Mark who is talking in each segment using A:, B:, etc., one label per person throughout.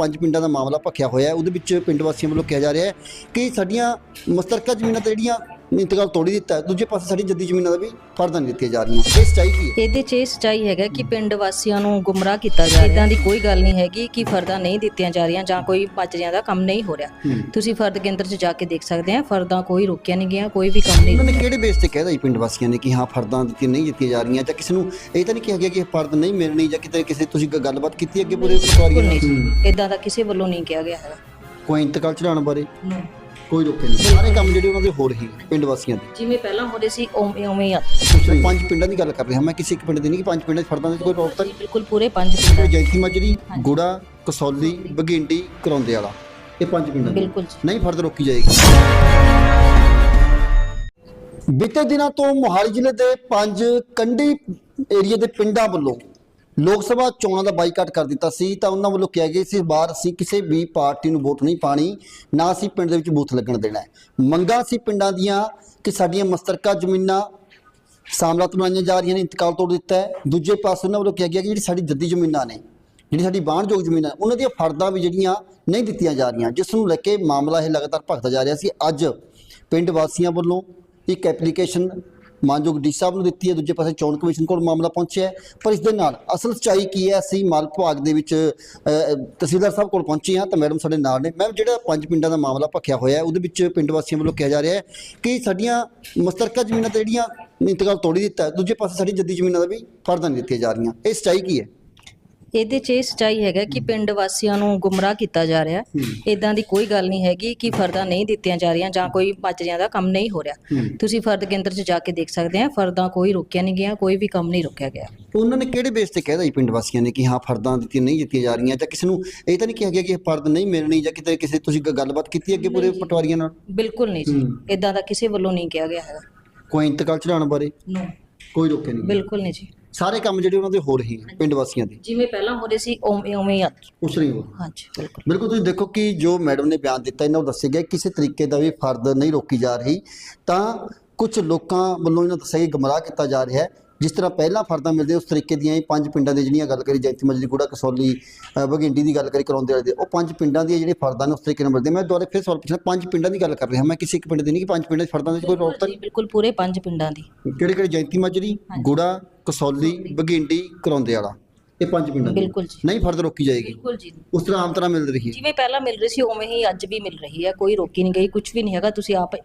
A: ਪੰਜ ਪਿੰਡਾਂ ਦਾ ਮਾਮਲਾ ਭਖਿਆ ਹੋਇਆ ਹੈ। ਉਹਦੇ ਵਿੱਚ ਪਿੰਡ ਵਾਸੀਆਂ ਵੱਲੋਂ ਕਿਹਾ ਜਾ ਰਿਹਾ ਹੈ ਕਿ ਸਾਡੀਆਂ ਮੁਸ਼ਤਰਕਾ ਜ਼ਮੀਨਾਂ ਤੇ ਜਿਹੜੀਆਂ ਇੰਤਕਾਲ ਤੋੜੀ ਦਿੱਤਾ। ਹੈ ਦੂਜੇ ਪਾਸੇ ਸਾਡੀ ਜੱਦੀ ਜ਼ਮੀਨਾਂ ਦਾ ਵੀ ਫਰਦਾ ਨਹੀਂ ਦਿੱਤੀਆਂ ਜਾ ਰਹੀਆਂ। ਇਹ ਸੱਚਾਈ ਕੀ ਹੈ?
B: ਇਹਦੇ 'ਚ ਇਹ ਸੱਚਾਈ ਹੈਗਾ ਕਿ ਪਿੰਡ ਵਾਸੀਆਂ ਨੂੰ ਗੁੰਮਰਾਹ ਕੀਤਾ ਜਾ ਰਿਹਾ। ਇਦਾਂ ਦੀ ਕੋਈ ਗੱਲ ਨਹੀਂ ਹੈਗੀ ਕਿ ਫਰਦਾਂ ਨਹੀਂ ਦਿੱਤੀਆਂ ਜਾ ਰਹੀਆਂ ਜਾਂ ਕੋਈ ਪਚਰਿਆਂ ਦਾ ਕੰਮ ਨਹੀਂ ਹੋ ਰਿਹਾ।
A: ਹੂੰ।
B: ਤੁਸੀਂ ਫਰਦ ਕੇਂਦਰ 'ਚ ਜਾ ਕੇ ਦੇਖ ਸਕਦੇ ਆ। ਫਰਦਾਂ ਕੋਈ ਰੋਕਿਆ ਨਹੀਂ ਗਿਆ ਕੋਈ ਵੀ ਕੰਮ ਨਹੀਂ
A: ਉਹਨਾਂ ਨੇ ਕਿਹੜੇ ਬੇਸ ਤੇ ਕਹਿਦਾ ਜੀ ਪਿੰਡ ਵਾਸੀਆਂ ਨੇ ਕਿ ਹਾਂ ਫਰਦਾਂ ਦਿੱਤੀਆਂ ਨਹੀਂ ਦਿੱਤੀਆਂ ਜਾ ਰਹੀਆਂ ਜਾਂ ਕਿਸੇ ਨੂੰ ਇਹ ਤਾਂ ਨਹੀਂ ਕਿਹਾ ਗਿਆ ਕਿ ਇਹ ਫਰਦ ਨਹੀਂ ਮਿਲਣੀ ਜਾਂ ਕਿਤੇ ਕਿਸੇ ਤੁਸੀਂ ਗ- ਗੱਲਬਾਤ ਕੀਤੀ ਅੱਗੇ ਪੂਰੇ ਪਟਵਾਰੀਆਂ ਨਾਲ?
B: ਇਦਾਂ ਦਾ ਕਿਸੇ ਵੱਲੋਂ ਨਹੀਂ ਕਿਹਾ ਗਿਆ ਹੈਗਾ।
A: ਕੋਈ ਇੰਤਕਾਲ ਚੜਾਉਣ ਬਾਰੇ? ਕੋਈ ਰੋਕੇ ਨਹੀਂ। ਸਾਰੇ ਕੰਮ ਜਿਹੜੇ ਉਹਨਾਂ ਦੇ ਹੋ ਰਹੇ ਪਿੰਡ ਵਾਸੀਆਂ ਦੇ।
B: ਜਿਵੇਂ ਪਹਿਲਾਂ ਹੋ ਰਹੇ ਸੀ ਉਵੇਂ ਉਵੇਂ ਹੀ ਆ।
A: ਸਿਰਫ ਪੰਜ ਪਿੰਡਾਂ ਦੀ ਗੱਲ ਕਰ ਰਿਹਾ ਮੈਂ ਕਿਸੇ ਇੱਕ ਪਿੰਡ ਦੀ ਨਹੀਂ ਕਿ ਪੰਜ ਪਿੰਡਾਂ 'ਚ ਫਰਦਾਂ ਦੀ ਕੋਈ ਰੋਕ ਤਾਂ ਨਹੀਂ?
B: ਬਿਲਕੁਲ ਪੂਰੇ ਪੰਜ ਪਿੰਡਾਂ
A: ਜੈਂਤੀ ਮਾਜਰੀ ਗੁੜਾ ਕਸੌਲੀ ਬਗਿੰਡੀ ਕਰੌਂਦੇ ਵਾਲਾ ਇਹ ਪੰਜ ਪਿੰਡਾਂ ਦੇ।
B: ਬਿਲਕੁਲ ਜੀ।
A: ਨਹੀਂ ਫਰਦ ਰੋਕੀ ਜਾਏਗੀ। ਬੀਤੇ ਦਿਨਾਂ ਤੋਂ ਮੋਹਾਲੀ ਜ਼ਿਲ੍ਹੇ ਦੇ ਪੰਜ ਕੰਢੀ ਏਰੀਆ ਦੇ ਪਿੰਡਾਂ ਵੱਲੋਂ ਲੋਕ ਸਭਾ ਚੋਣਾਂ ਦਾ ਬਾਈਕਾਟ ਕਰ ਦਿੱਤਾ ਸੀ ਤਾਂ ਉਹਨਾਂ ਵੱਲੋਂ ਕਿਹਾ ਗਿਆ ਸੀ ਬਾਹਰ ਅਸੀਂ ਕਿਸੇ ਵੀ ਪਾਰਟੀ ਨੂੰ ਵੋਟ ਨਹੀਂ ਪਾਣੀ, ਨਾ ਅਸੀਂ ਪਿੰਡ ਦੇ ਵਿੱਚ ਬੂਥ ਲੱਗਣ ਦੇਣਾ ਹੈ। ਮੰਗਾਂ ਸੀ ਪਿੰਡਾਂ ਦੀਆਂ ਕਿ ਸਾਡੀਆਂ ਮਸਤਰਕਾ ਜ਼ਮੀਨਾਂ ਸਾਮਲਾਤ ਬਣਾਈਆਂ ਜਾ ਰਹੀਆਂ ਨੇ, ਇੰਤਕਾਲ ਤੋੜ ਦਿੱਤਾ ਹੈ। ਦੂਜੇ ਪਾਸੇ ਉਹਨਾਂ ਵੱਲੋਂ ਕਿਹਾ ਗਿਆ ਕਿ ਜਿਹੜੀ ਸਾਡੀ ਜੱਦੀ ਜ਼ਮੀਨਾਂ ਨੇ, ਜਿਹੜੀ ਸਾਡੀ ਬਾਣਯੋਗ ਜ਼ਮੀਨਾਂ, ਉਹਨਾਂ ਦੀਆਂ ਫਰਦਾਂ ਵੀ ਜਿਹੜੀਆਂ ਨਹੀਂ ਦਿੱਤੀਆਂ ਜਾ ਰਹੀਆਂ, ਜਿਸ ਨੂੰ ਲੈ ਕੇ ਮਾਮਲਾ ਇਹ ਲਗਾਤਾਰ ਭਖਦਾ ਜਾ ਰਿਹਾ ਸੀ। ਅੱਜ ਪਿੰਡ ਵਾਸੀਆਂ ਵੱਲੋਂ ਇੱਕ ਐਪਲੀਕੇਸ਼ਨ ਮਾਨਯੋਗ ਡੀ ਸਾਹਿਬ ਨੂੰ ਦਿੱਤੀ ਹੈ, ਦੂਜੇ ਪਾਸੇ ਚੋਣ ਕਮਿਸ਼ਨ ਕੋਲ ਮਾਮਲਾ ਪਹੁੰਚਿਆ ਹੈ। ਪਰ ਇਸ ਦੇ ਨਾਲ ਅਸਲ ਸਚਾਈ ਕੀ ਹੈ, ਅਸੀਂ ਮਾਲ ਵਿਭਾਗ ਦੇ ਵਿੱਚ ਤਹਿਸੀਲਦਾਰ ਸਾਹਿਬ ਕੋਲ ਪਹੁੰਚੇ ਹਾਂ ਤਾਂ ਮੈਡਮ ਸਾਡੇ ਨਾਲ ਨੇ। ਮੈਮ, ਜਿਹੜਾ ਪੰਜ ਪਿੰਡਾਂ ਦਾ ਮਾਮਲਾ ਭਖਿਆ ਹੋਇਆ ਹੈ, ਉਹਦੇ ਵਿੱਚ ਪਿੰਡ ਵਾਸੀਆਂ ਵੱਲੋਂ ਕਿਹਾ ਜਾ ਰਿਹਾ ਹੈ ਕਿ ਸਾਡੀਆਂ ਮੁਸ਼ਤਰਕਾ ਜ਼ਮੀਨਾਂ ਤੇ ਜਿਹੜੀਆਂ ਇੰਤਕਾਲ ਤੋੜੀ ਦਿੱਤਾ, ਦੂਜੇ ਪਾਸੇ ਸਾਡੀ ਜੱਦੀ ਜ਼ਮੀਨਾਂ ਦਾ ਵੀ ਫਰਦਾ ਨਹੀਂ ਦਿੱਤੀਆਂ ਜਾ ਰਹੀਆਂ। ਇਹ ਸਚਾਈ ਕੀ ਹੈ?
B: ਇਹਦੇ 'ਚ ਇਹ ਸੱਚਾਈ ਹੈਗਾ ਕਿ ਪਿੰਡ ਵਾਸੀਆਂ ਨੂੰ ਗੁੰਮਰਾਹ ਕੀਤਾ ਜਾ ਰਿਹਾ। ਇਦਾਂ ਦੀ ਕੋਈ ਗੱਲ ਨਹੀਂ ਹੈਗੀ ਕਿ ਫਰਦਾਂ ਨਹੀਂ ਦਿੱਤੀਆਂ ਜਾ ਰਹੀਆਂ ਜਾਂ ਕੋਈ ਪਚਰਿਆਂ ਦਾ ਕੰਮ ਨਹੀਂ ਹੋ ਰਿਹਾ। ਤੁਸੀਂ ਫਰਦ ਕੇਂਦਰ 'ਚ ਜਾ ਕੇ ਦੇਖ ਸਕਦੇ ਆ ਫਰਦਾਂ ਕੋਈ ਰੋਕਿਆ ਨਹੀਂ ਗਿਆ ਕੋਈ ਵੀ ਕੰਮ ਨਹੀਂ ਰੋਕਿਆ ਗਿਆ।
A: ਉਹਨਾਂ ਨੇ ਕਿਹੜੇ ਬੇਸ ਤੇ ਕਹਿਦਾ ਜੀ ਪਿੰਡ ਵਾਸੀਆਂ ਨੇ ਕਿ ਹਾਂ ਫਰਦਾਂ ਦਿੱਤੀਆਂ ਨਹੀਂ ਦਿੱਤੀਆਂ ਜਾ ਰਹੀਆਂ ਜਾਂ ਕਿਸੇ ਨੂੰ ਇਹ ਤਾਂ ਨਹੀਂ ਕਿਹਾ ਗਿਆ ਕਿ ਫਰਦ ਨਹੀਂ ਮਿਲਣੀ ਜਾਂ ਕਿਤੇ ਕਿਸੇ ਤੁਸੀਂ ਗੱਲਬਾਤ ਕੀਤੀ ਅੱਗੇ ਪੂਰੇ ਪਟਵਾਰੀਆਂ ਨਾਲ?
B: ਬਿਲਕੁਲ ਨਹੀਂ ਜੀ। ਇਦਾਂ ਦਾ ਕਿਸੇ ਵੱਲੋਂ ਨਹੀਂ ਕਿਹਾ ਗਿਆ ਹੈਗਾ।
A: ਕੋਈ ਇੰਤਕਾਲ ਚੜਾਉਣ ਬਾਰੇ? ਕੋਈ ਰੋਕੇ ਨਹੀਂ
B: ਬਿਲਕੁਲ ਨਹੀਂ ਜੀ।
A: ਸਾਰੇ ਕੰਮ ਜਿਹੜੇ ਉਹਨਾਂ ਦੇ ਹੋ ਰਹੇ ਹੈ ਪਿੰਡ ਵਾਸੀਆਂ ਦੇ।
B: ਜਿਵੇਂ ਪਹਿਲਾਂ ਹੋ ਰਹੇ ਸੀ ਉਵੇਂ ਉਵੇਂ ਹੀ ਆ।
A: ਉਸ ਨਹੀਂ ਹੋ
B: ਹਾਂਜੀ ਬਿਲਕੁਲ।
A: ਬਿਲਕੁਲ ਤੁਸੀਂ ਦੇਖੋ ਕਿ ਜੋ ਮੈਡਮ ਨੇ ਬਿਆਨ ਦਿੱਤਾ ਇਹਨਾਂ ਨੂੰ ਦੱਸਿਆ ਗਿਆ ਕਿਸੇ ਤਰੀਕੇ ਦਾ ਵੀ ਫਰਦ ਨਹੀਂ ਰੋਕੀ ਜਾ ਰਹੀ। ਤਾਂ ਕੁਝ ਲੋਕਾਂ ਵੱਲੋਂ ਇਹਨਾਂ ਦੱਸਿਆ ਕਿ ਗਮਰਾਹ ਕੀਤਾ ਜਾ ਰਿਹਾ ਹੈ। ਜਿਸ ਤਰ੍ਹਾਂ ਪਹਿਲਾਂ ਫਰਦਾਂ ਮਿਲਦੇ ਉਸ ਤਰੀਕੇ ਦੀਆਂ ਇਹ ਪੰਜ ਪਿੰਡਾਂ ਦੇ ਜਿਹੜੀਆਂ ਗੱਲ ਕਰੀ ਜੈਂਤੀ ਮਜਲੀ ਗੁੜਾ ਕਸੌਲੀ ਅ, ਬਘਿੰਡੀ ਦੀ ਗੱਲ ਕਰੀ ਕਰਾਉਂਦੇ ਵਾਲੇ ਦੇ ਉਹ ਪੰਜ ਪਿੰਡਾਂ ਦੀਆਂ ਜਿਹੜੇ ਫਰਦਾਂ ਨੇ ਉਸ ਤਰੀਕੇ ਨਾਲ ਮਿਲਦੇ ਮੈਂ ਦੁਬਾਰਾ ਫਿਰ ਸਵਾਲ ਪੁੱਛਣਾ ਪੰਜ ਪਿੰਡਾਂ ਦੀ ਗੱਲ ਕਰ ਰਿਹਾ ਮੈਂ ਕਿਸੇ ਇੱਕ ਪਿੰਡ ਦੀ ਨਹੀਂ ਕਿ ਪੰਜ ਪਿੰਡਾਂ ਦੇ ਫਰਦਾਂ ਦੇ ਕੋਈ ਰੋਕ ਤਾਂ
B: ਜੀ, ਬਿਲਕੁਲ ਪੂਰੇ ਪੰਜ ਪਿੰਡਾਂ ਦੀ।
A: ਕਿਹੜੇ ਕਿਹੜੇ ਜੈਂਤੀ ਮਜਰੀ ਗੁੜਾ ਕਸੌਲੀ ਬਘਿੰਡੀ ਕਰਾਉਂਦੇ ਵਾਲਾ। ਇਹ ਪੰਜ ਪਿੰਡਾਂ ਦੇ।
B: ਬਿਲਕੁਲ ਜੀ।
A: ਨਹੀਂ ਫਰਦ ਰੋਕੀ ਜਾਏਗੀ।
B: ਬਿਲਕੁਲ ਜੀ।
A: ਉਸ ਤਰ੍ਹਾਂ ਆਮ ਤਰ੍ਹਾਂ ਮਿਲ ਰਹੀ ਹੈ।
B: ਜਿਵੇਂ ਪਹਿਲਾਂ ਮਿਲ ਰਹੀ ਸੀ ਉਵੇਂ ਹੀ ਅੱਜ ਵੀ ਮਿਲ ਰਹੀ ਹੈ। ਕੋਈ ਰੋਕੀ ਨਹੀਂ ਗਈ ਕੁਝ ਵੀ ਨਹੀਂ ਹੈਗਾ। ਤੁਸੀਂ ਆਪ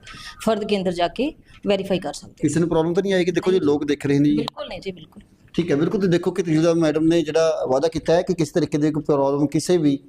B: ਫਰਦ ਕੇਂਦਰ ਜਾ ਕੇ ਵੈਰੀਫਾਈ ਕਰ ਸਕਦੇ
A: ਕਿਸੇ ਨੂੰ ਪ੍ਰੋਬਲਮ ਤਾਂ ਨਹੀਂ ਆਏਗੀ? ਦੇਖੋ ਜੀ ਲੋਕ ਦੇਖ ਰਹੇ ਨੇ
B: ਹੋ
A: ਜੀ।
B: ਬਿਲਕੁਲ ਨਹੀਂ ਜੀ ਬਿਲਕੁਲ।
A: ਠੀਕ ਹੈ ਬਿਲਕੁਲ। ਤੁਸੀਂ ਦੇਖੋ ਕਿ ਤਹਿਸੀਲਦਾਰ ਮੈਡਮ ਨੇ ਜਿਹੜਾ ਵਾਅਦਾ ਕੀਤਾ ਹੈ ਕਿ ਕਿਸ ਤਰੀਕੇ ਦੀ ਕੋਈ ਪ੍ਰੋਬਲਮ ਕਿਸੇ ਵੀ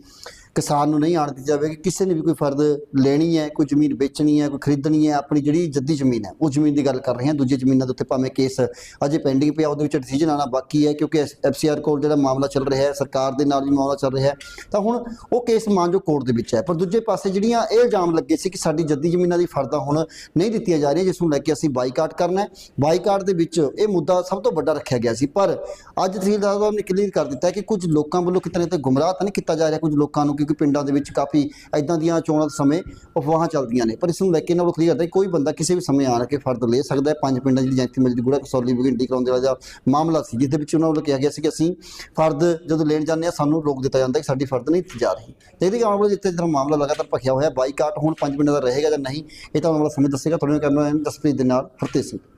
A: ਕਿਸਾਨ ਨੂੰ ਨਹੀਂ ਆਣ ਦਿੱਤੀ ਜਾਵੇਗੀ ਕਿਸੇ ਨੇ ਵੀ ਕੋਈ ਫਰਦ ਲੈਣੀ ਹੈ, ਕੋਈ ਜ਼ਮੀਨ ਵੇਚਣੀ ਹੈ, ਕੋਈ ਖਰੀਦਣੀ ਹੈ, ਆਪਣੀ ਜਿਹੜੀ ਜੱਦੀ ਜ਼ਮੀਨ ਹੈ, ਉਹ ਜ਼ਮੀਨ ਦੀ ਗੱਲ ਕਰ ਰਹੇ ਹਾਂ। ਦੂਜੀ ਜ਼ਮੀਨਾਂ ਦੇ ਉੱਤੇ ਭਾਵੇਂ ਕੇਸ ਅਜੇ ਪੈਂਡਿੰਗ ਪਿਆ, ਉਹਦੇ ਵਿੱਚ ਡਿਸੀਜਨ ਆਣਾ ਬਾਕੀ ਹੈ ਕਿਉਂਕਿ ਐਫਸੀਆਰ ਕੋਲ ਜਿਹੜਾ ਮਾਮਲਾ ਚੱਲ ਰਿਹਾ ਹੈ, ਸਰਕਾਰ ਦੇ ਨਾਲ ਵੀ ਮਾਮਲਾ ਚੱਲ ਰਿਹਾ ਹੈ। ਤਾਂ ਹੁਣ ਉਹ ਕੇਸ ਮਾਨਜੋ ਕੋਰਟ ਦੇ ਵਿੱਚ ਹੈ। ਪਰ ਦੂਜੇ ਪਾਸੇ ਜਿਹੜੀਆਂ ਇਹ ਇਲਜ਼ਾਮ ਲੱਗੇ ਸੀ ਕਿ ਸਾਡੀ ਜੱਦੀ ਜ਼ਮੀਨਾਂ ਦੀ ਫਰਦਾਂ ਹੁਣ ਨਹੀਂ ਦਿੱਤੀਆਂ ਜਾ ਰਹੀਆਂ, ਜਿਸ ਨੂੰ ਲੈ ਕੇ ਅਸੀਂ ਬਾਈਕਾਟ ਕਰਨਾ ਹੈ। ਬਾਈਕਾਟ ਦੇ ਵਿੱਚ ਇਹ ਮੁੱਦਾ ਸਭ ਤੋਂ ਵੱਡਾ ਰੱਖਿਆ ਗਿਆ ਸੀ। ਪਰ ਅੱਜ ਤਹਿਸੀਲਦਾਰ ਸਾਹਿਬ ਨੇ ਕਲੀਅਰ ਕਰ ਦਿੱਤਾ ਕਿ ਕੁਝ ਲੋਕਾਂ ਵੱਲੋਂ ਕਿਤੇ ਨਾ ਕਿਤੇ ਗੁੰਮਰਾਹ ਤਾਂ ਨਹੀਂ ਕੀਤਾ ਜਾ ਰਿਹਾ, ਕੁਝ ਲੋਕਾਂ ਨੂੰ ਕਿਉਂਕਿ ਪਿੰਡਾਂ ਦੇ ਵਿੱਚ ਕਾਫੀ ਐਦਾਂ ਦੀਆਂ ਚੋਣਾਂ ਦੇ ਸਮੇਂ ਅਫਵਾਹਾਂ ਚੱਲਦੀਆਂ ਨੇ। ਪਰ ਇਸ ਨੂੰ ਲੈ ਕੇ ਇਹਨਾਂ ਵੱਲੋਂ ਕਲੀਅਰ ਕਰਦਾ ਕੋਈ ਬੰਦਾ ਕਿਸੇ ਵੀ ਸਮੇਂ ਆ ਕੇ ਫਰਦ ਲੈ ਸਕਦਾ ਹੈ। ਪੰਜ ਪਿੰਡਾਂ ਜਿਹੜੀ ਜੈਂਤੀ ਮਜਦੀ ਗੁੜਾ ਕਸੌਲੀ ਬਗਿੰਡੀ ਕਰਾਉਂਦੇ ਵਾਲਾ ਮਾਮਲਾ ਸੀ, ਜਿਸ ਦੇ ਵਿੱਚ ਉਹਨਾਂ ਵੱਲੋਂ ਕਿਹਾ ਗਿਆ ਸੀ ਕਿ ਅਸੀਂ ਫਰਦ ਜਦੋਂ ਲੈਣ ਜਾਂਦੇ ਹਾਂ, ਸਾਨੂੰ ਰੋਕ ਦਿੱਤਾ ਜਾਂਦਾ ਕਿ ਸਾਡੀ ਫਰਦ ਨਹੀਂ ਜਾ ਰਹੀ। ਤੇ ਇਹਦੇ ਕਾਰਨ ਜਿੱਥੇ ਜਿਹੜਾ ਮਾਮਲਾ ਲਗਾਤਾਰ ਭਖਿਆ ਹੋਇਆ, ਬਾਈਕਾਟ ਹੁਣ ਪੰਜ ਪਿੰਡਾਂ ਦਾ ਰਹੇਗਾ ਜਾਂ ਨਹੀਂ, ਇਹ ਤਾਂ ਉਹਨਾਂ ਵਾਲਾ ਸਮੇਂ ਦੱਸੇਗਾ। ਤੁਹਾਡੇ ਨਾਲ ਕਰਨਾ ਹੈ ਜਸਪ੍ਰੀਤ ਦੇ ਨਾਲ ਫਤਿਹ ਸਿੰਘ।